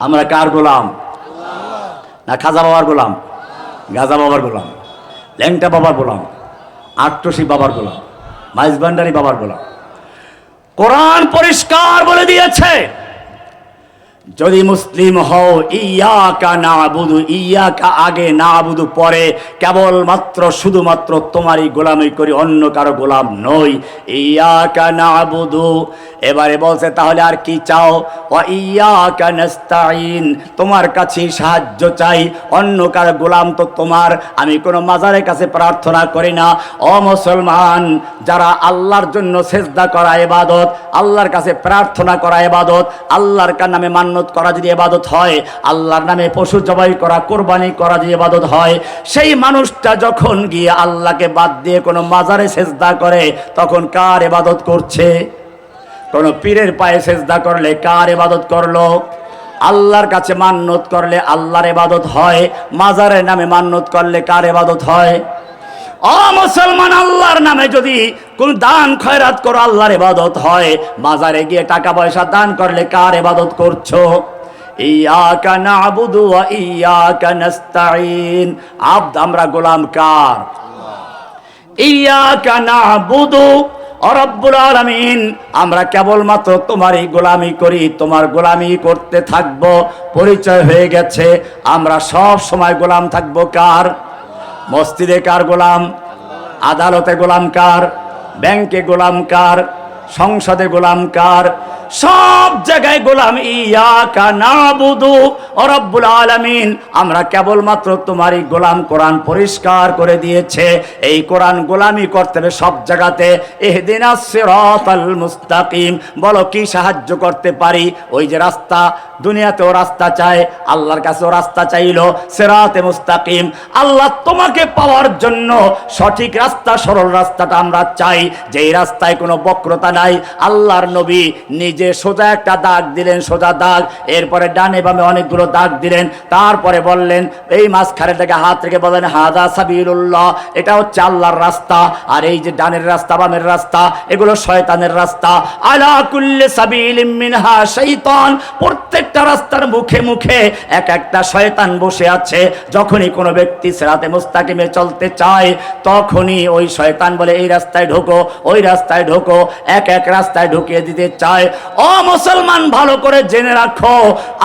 আমরা কার গোলাম? না খাজা বাবার গোলাম, গাজা বাবার গোলাম, ল্যাংটা বাবার গোলাম আটটসি বাবার গোলাম মাইজ বান্ডারি বাবার গোলাম। কোরআন পরিষ্কার বলে দিয়েছে। যদি মুসলিম হও, ইয়াকা না বুধু ইয়াকা আগে না বুধু পরে কেবলমাত্র, শুধুমাত্র তোমারই গোলামি করি, অন্য কারও গোলাম নই। ইয়াকা না বুধু এবারে বলছে, তাহলে আর কি চাও? ও ইয়াকা নাস্তাইন তোমার কাছে সাহায্য চাই, অন্য কারও গোলাম তো তোমার। আমি কোনো মাজারের কাছে প্রার্থনা করি না। ও মুসলমান, যারা আল্লাহর জন্য সেজদা করা এবাদত আল্লাহর কাছে প্রার্থনা করা এবাদত আল্লাহর কার নামে মান্যত করা যদি এবাদত হয়, আল্লাহর নামে পশু জবাই করা, কোরবানি করা যদি এবাদত হয়, সেই মানুষটা যখন গিয়ে আল্লাহকে বাদ দিয়ে কোনো মাজারে সেজদা করে, তখন কার এবাদত করছে? কোনো পীরের পায়ে সেজদা করলে কার এবাদত করল? আল্লাহর কাছে মান্যত করলে আল্লাহর এবাদত হয়, মাজারের নামে মান্যত করলে কার এবাদত হয়? ও মুসলমান, আল্লাহর নামে যদি কোন দান খয়রাত করো, আল্লাহর ইবাদত হয়। বাজারে গিয়ে টাকা পয়সা দান করলে কার ইবাদত করছ? আমরা গোলাম কার? আমরা কেবলমাত্র তোমারই গোলামি করি, তোমার গোলামি করতে থাকব। পরিচয় হয়ে গেছে, আমরা সব সময় গোলাম থাকব কার? মসজিদে কার গোলাম? আদালতে গোলাম কার? ব্যাংকে গোলাম কার? সংসদে গোলাম কার? সব জায়গায় গোলাম ইয়া কানা বুধু রব্বুল আলামিন। আমরা কেবলমাত্র তোমারই গোলাম কোরআন পরিষ্কার করে দিয়েছে। এই কোরআন গোলামি করতে হবে সব জায়গাতে। এহদিনা সিরাতাল মুস্তাকিম। বলো কি সাহায্য করতে পারি? ওই যে রাস্তা দুনিয়াতেও রাস্তা চায় আল্লাহর কাছেও রাস্তা চাইলো, সেরাতে মুস্তাকিম। আল্লাহ তোমাকে পাওয়ার জন্য সঠিক রাস্তা, সরল রাস্তাটা আমরা চাই। যেই রাস্তায় কোনো বক্রতা নাই, আল্লাহর নবী নিজে সোজা একটা দাগ দিলেন, সোজা দাগ। এরপরে ডানে বামে অনেকগুলো দাগ দিলেন। তারপরে বললেন, এই মাঝখানে থেকে হাত রেখে বলেন হাদা সাবিরুল্লাহ এটা হচ্ছে আল্লাহর রাস্তা। আর এই যে ডানের রাস্তা, বামের রাস্তা, এগুলো শয়তানের রাস্তা। আলা কুল্লে সাবিলিম মিনহা শৈতান প্রত্যেকটা রাস্তার মুখে মুখে এক একটা শয়তান বসে আছে। যখনই কোনো ব্যক্তি সেরাতে মুস্তাকিমে চলতে চায়, তখনই ওই শয়তান বলে, এই রাস্তায় ঢোকো, ওই রাস্তায় ঢোকো। এক এক রাস্তায় ঢুকিয়ে দিতে চায়। ও মুসলমান, ভালো করে জেনে রাখো,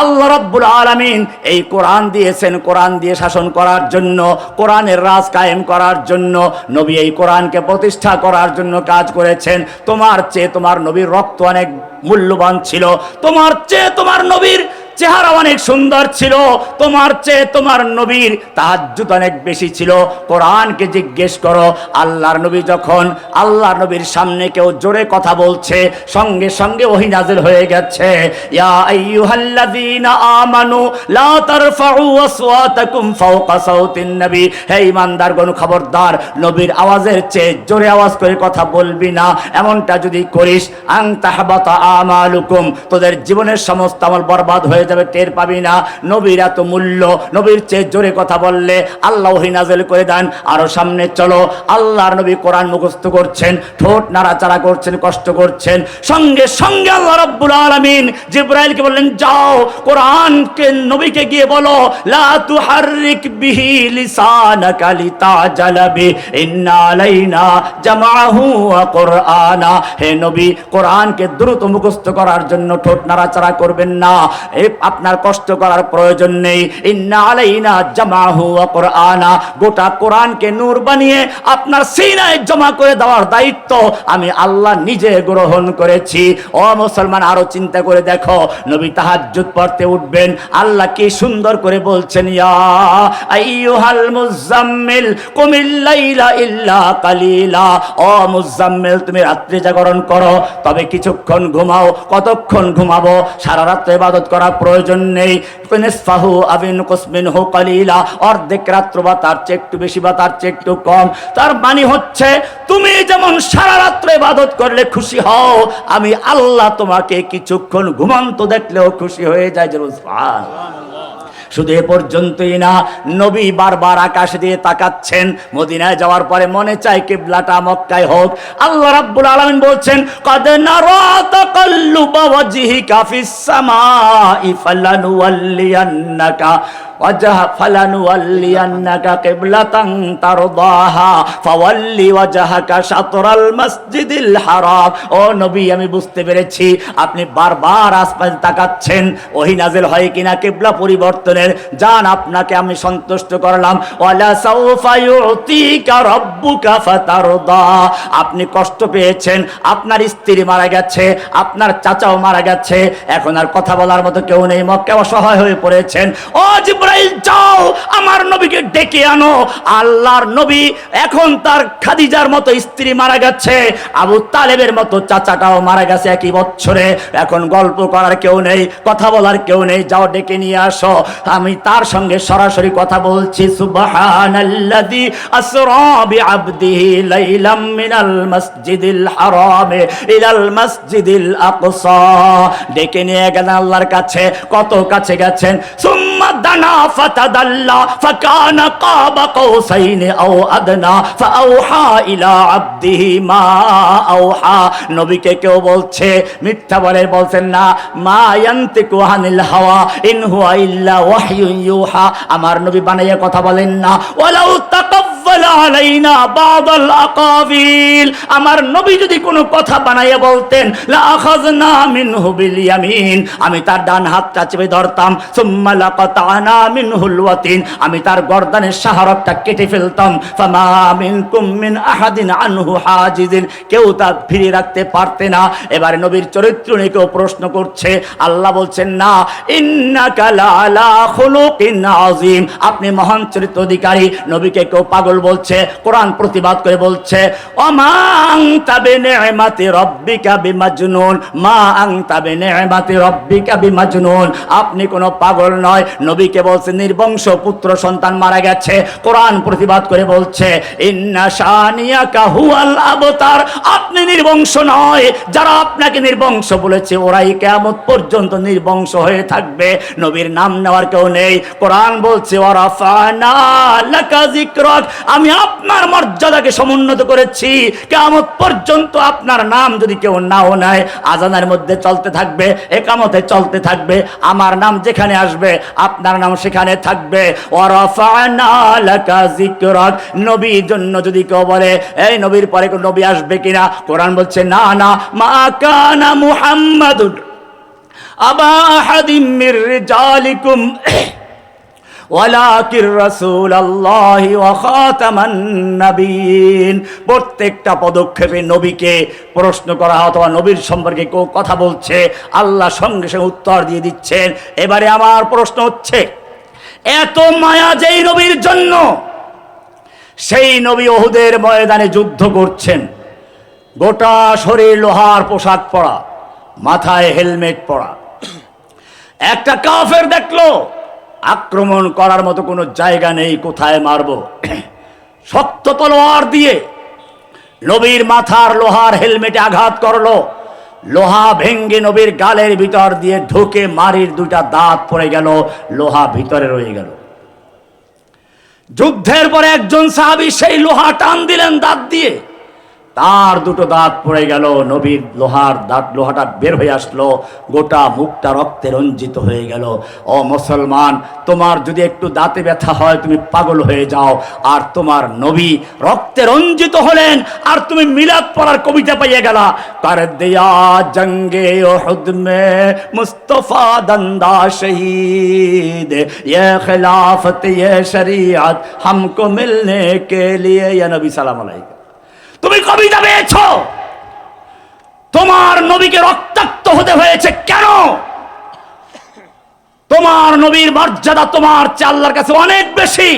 আল্লাহ রাব্বুল আলামিন এই কোরআন দিয়েছেন। কোরআন দিয়ে শাসন করার জন্য, কোরআনের রাজ কায়েম করার জন্য, নবী এই কোরআনকে প্রতিষ্ঠা করার জন্য কাজ করেছেন। তোমার চেয়ে তোমার নবীর রক্ত অনেক মূল্যবান ছিল। তোমার চেয়ে তোমার নবীর চেহারা অনেক সুন্দর ছিল। তোমার চেয়ে তোমার নবীর তাহাজ্জুদ অনেক বেশি ছিল। কোরআনকে জিজ্ঞেস করো, আল্লাহর নবী যখন আল্লাহর নবীর সামনে কেউ জোরে কথা বলছে, সঙ্গে সঙ্গে ওহি নাজিল হয়ে গেছে খবরদার, নবীর আওয়াজের চেয়ে জোরে আওয়াজ করে কথা বলবি না। এমনটা যদি করিস আং তাহবাতা আমালুকুম, তোদের জীবনের সমস্ত আমল বরবাদ হয়ে যাবে, টের পাবি না। নবীর এত মূল্য, নবীর চেয়ে জোরে কথা বললে আল্লাহ নাজেল করে দেন। আরও সামনে চলো, আল্লাহর নবী কোরআন মুখস্থ করছেন, ঠোঁট নাড়াচাড়া করছেন, কষ্ট করছেন। সঙ্গে সঙ্গে আল্লাহ রাব্বুল আলামিন জিব্রাইলকে বললেন, যাও, কোরআনকে, নবীকে গিয়ে বলো, লা তুহাররিক বিহি লিসানাকা লিতাজালা বি, ইন্না আলাইনা জামাহু ওয়া কুরআনা। হে নবী, কোরআনকে দ্রুত মুখস্থ করার জন্য ঠোঁট নাড়াচাড়া করবেন না। এ আপনার কষ্ট করার প্রয়োজন নেই। ইন্না আলাইনা জামাহু কুরআনা। গোটা কোরআনকে নূর বানিয়ে আপনার সিনায় জমা করে দেওয়ার দায়িত্ব আমি আল্লাহ নিজে গ্রহণ করেছি। ও মুসলমান, আরও চিন্তা করে দেখো, নবী তাহাজ্জুদ পড়তে উঠবেন, আল্লাহ কি সুন্দর করে বলছেন, ইয়া আইয়ুহাল মুজাম্মিল, কুমিল লাইলা ইল্লা কালিলা। ও মুজাম্মিল, তুমি রাত্রি জাগরণ করো, তবে কিছুক্ষণ ঘুমাও, কতক্ষণ ঘুমাবো? সারা রাত্রে ইবাদত করার প্রয়োজন নেই। ফাহু আবিন কুসমিন হু কালিলা। অর্ধেক রাত্র বা তার চেয়ে একটু বেশি বা তার চেয়ে একটু কম। তার মানে হচ্ছে, তুমি যেমন সারা রাত্রে ইবাদত করলে খুশি হও, আমি আল্লাহ তোমাকে কিছুক্ষণ ঘুমন্ত দেখলেও খুশি হয়ে যায় সুবহান শুধু এ পর্যন্তই না, নবী বারবার আকাশ দিয়ে তাকাচ্ছেন। মদিনায় যাওয়ার পরে মনে চায় কিবলাটা মক্কায় হোক। আল্লাহ রাব্বুল আলামিন বলছেন, কদ আপনি বারবার আসমান তাকাচ্ছেন। ওহি নাজেল হয় কিনা কিবলা পরিবর্তনের জান, আপনাকে আমি সন্তুষ্ট করলাম। আপনি কষ্ট পেয়েছেন, আপনার স্ত্রী মারা গেছে, আপনার চাচাও মারা গেছে। এখন আর কথা বলার মতো কেউ নেই মক্কা অসহায় হয়ে পড়েছেন। ও জিব্রাইল, যাও, আমার নবীকে ডেকে আনো। আল্লাহর নবী এখন তার খাদিজার মতো স্ত্রী মারা গেছে, আবু তালেবের মতো চাচাটাও মারা গেছে একই বছরে। এখন গল্প করার কেউ নেই, কথা বলার কেউ নেই, যাও ডেকে নিয়ে আসো। আমি তার সঙ্গে সরাসরি কথা বলছি, সুবহানাল্লাযী আসরা বিআবদিহি লাইলাম মিনাল মসজিদিল হারামে ইলাল মসজিদিল আকসা। ডেকে নিয়ে গেলেন আল্লাহর কাছে। কত কাছে গেছেন? সুম্মা فتدلى فكان قاب قوسين او ادنى فاوحى الى عبده ما اوحى নবীকে কেউ বলছে, মিথ্যা বলে বলছেন না, মা ইয়ান্তিকু আনিল হাওয়া, ইন হুয়া ইল্লা ওয়াহয়ুন ইউহা। আমার নবী বানাইয়া কথা বলেন না। ওয়ালাউ আকাবিল আমার নবী যদি কোনো কথা বানাইয়া বলতেন আমি তার ডান হাতটা চেপে ধরতাম আমি তার গর্দানের শাহরতটা কেটে ফেলতাম কেউ তা ফিরিয়ে রাখতে পারতে না। এবারে নবীর চরিত্র নিয়ে কেউ প্রশ্ন করছে, আল্লাহ বলছেন, না, ইন্নাকা লাআলা খুলুকিন আযীম। আপনি মহান চরিত্র অধিকারী নবীকে কেউ পাগল বলছে, কোরআন প্রতিবাদ করে বলছে রাব্বিকা বিমাজনুন মা রাব্বিকা বিমাজনুন। আপনি কোনো পাগল নয়, নবীকে বলছে, নির্বংশ পুত্র সন্তান মারা গেছে। কোরআন প্রতিবাদ করে বলছে, ইন্না হুয়াল আবতার। আপনি নির্বংশ নয়, যারা আপনাকে নির্বংশ বলেছে, ওরাই কেমন পর্যন্ত নির্বংশ হয়ে থাকবে। নবীর নাম নেওয়ার কেউ নেই। কোরআন বলছে লাকা যিকরাক। আমি আপনার মর্যাদাকে সমুন্নত করেছি। কেমত পর্যন্ত আপনার নাম যদি কেউ নাও নেয়, আজানের মধ্যে চলতে থাকবে, একামতে চলতে থাকবে, আমার নাম যেখানে আসবে, আপনার নাম সেখানে থাকবে। নবীর জন্য যদি কেউ বলে, এই নবীর পরে কোন নবী আসবে কিনা? কোরআন বলছে, না না। মা কানা মুহাম্মাদুন আবা আহাদিম মির রিজালিকুম। ওয়ালাকির রাসূলুল্লাহি ওয়া খাতামান প্রত্যেকটা পদক্ষেপে নবীকে প্রশ্ন করা অথবা নবীর সম্পর্কে কেউ কথা বলছে, আল্লাহ সঙ্গে সঙ্গে উত্তর দিয়ে দিচ্ছেন। এবারে আমার প্রশ্ন হচ্ছে, এত মায়া যেই নবীর জন্য, সেই নবী ওহুদের ময়দানে যুদ্ধ করছেন। গোটা শরীর লোহার পোশাক পরা, মাথায় হেলমেট পরা। একটা কাফের দেখল আক্রমণ করার মতো কোনো জায়গা নেই, কোথায় মারব? শক্ত তলোয়ার দিয়ে নবীর মাথার লোহার হেলমেটে আঘাত করল। লোহা ভেঙ্গে নবীর গালের ভিতর দিয়ে ঢুকে মারির দুটা দাঁত পড়ে গেল, লোহা ভিতরে রয়ে গেল। যুদ্ধের পরে একজন সাহাবী সেই লোহা টান দিলেন দাঁত দিয়ে। তার দুটো দাঁত পড়ে গেল, নবীর লোহার দাঁত, লোহাটা বের হয়ে আসলো, গোটা মুখটা রক্তে রঞ্জিত হয়ে গেল। ও মুসলমান, তোমার যদি একটু দাঁতে ব্যথা হয়, তুমি পাগল হয়ে যাও। আর তোমার নবী রক্তে রঞ্জিত হলেন, আর তুমি মিলাদ পড়ার কবিতা পাইয়ে গেলা। কার দেয়া জঙ্গে ওহদ মে মুস্তফা দন্দা শহীদ। ইয়ে খেলাফত ইয়ে শরিয়ত, হামকো মিলনে কে লিয়ে ইয়া নবী সালাম আলাইকুম। তুমি কবিতা পেয়েছ তোমার নবীকে রক্তাক্ত হতে হয়েছে কেন? তোমার নবীর মর্যাদা তোমার চাল্লার কাছে অনেক বেশি।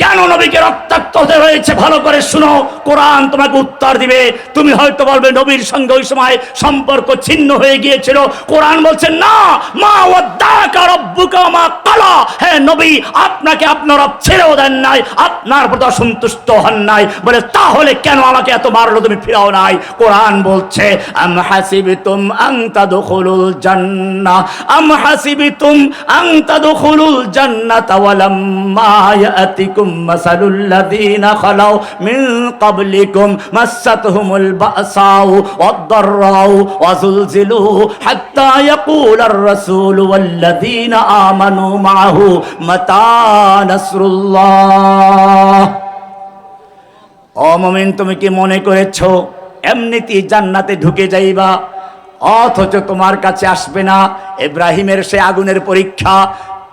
কেন নবীকে রক্তাক্ত হতে হয়েছে? ভালো করে শুনো। কোরআন তোমাকে উত্তর দিবে। তুমি হয়তো বলবে, নবীর সঙ্গে ওই সময় সম্পর্ক ছিন্ন হয়ে গিয়েছিল। কোরআন বলছে, না, মা মা কালা হে নবী, আপনাকে আপনার ছেড়েও দেন নাই। আপনার প্রতি অসন্তুষ্ট হন নাই। বলে, তাহলে কেন আমাকে এত মারলো তুমি ফিরাও নাই? কোরআন বলছে, আম হাসিবিতুম আন তাদখুলুল জান্নাহ আম হাসিবিতুম আন তাদখুলুল জান্নাতা ওয়ালাম্মা ইয়াতিকুম মাসালুল লাযিনা খালাউ ক্বাবলিকুম মাসাতহুমুল বাসাউ ওয়াদ-দাররাউ ওয়াজুলজিলু হাত্তা ইয়াকুলার রাসূলু ওয়াল্লাযিনা আমানু মাআহু মাতা নাসরুল্লাহ। অমমিন তুমি কি মনে করেছ এমনিতেই জান্নাতে ঢুকে যাইবা? অথচ তোমার কাছে আসবে না। ইব্রাহিমের সে আগুনের পরীক্ষা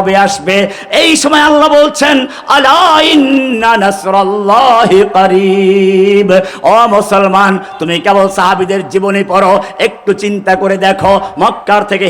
কবে আসবে? এই সময় আল্লাহ বলছেন করিব। ও মুসলমান, তুমি কেবল সাহাবিদের জীবনে পড়ো, একটু চিন্তা করে দেখো, মক্কার থেকে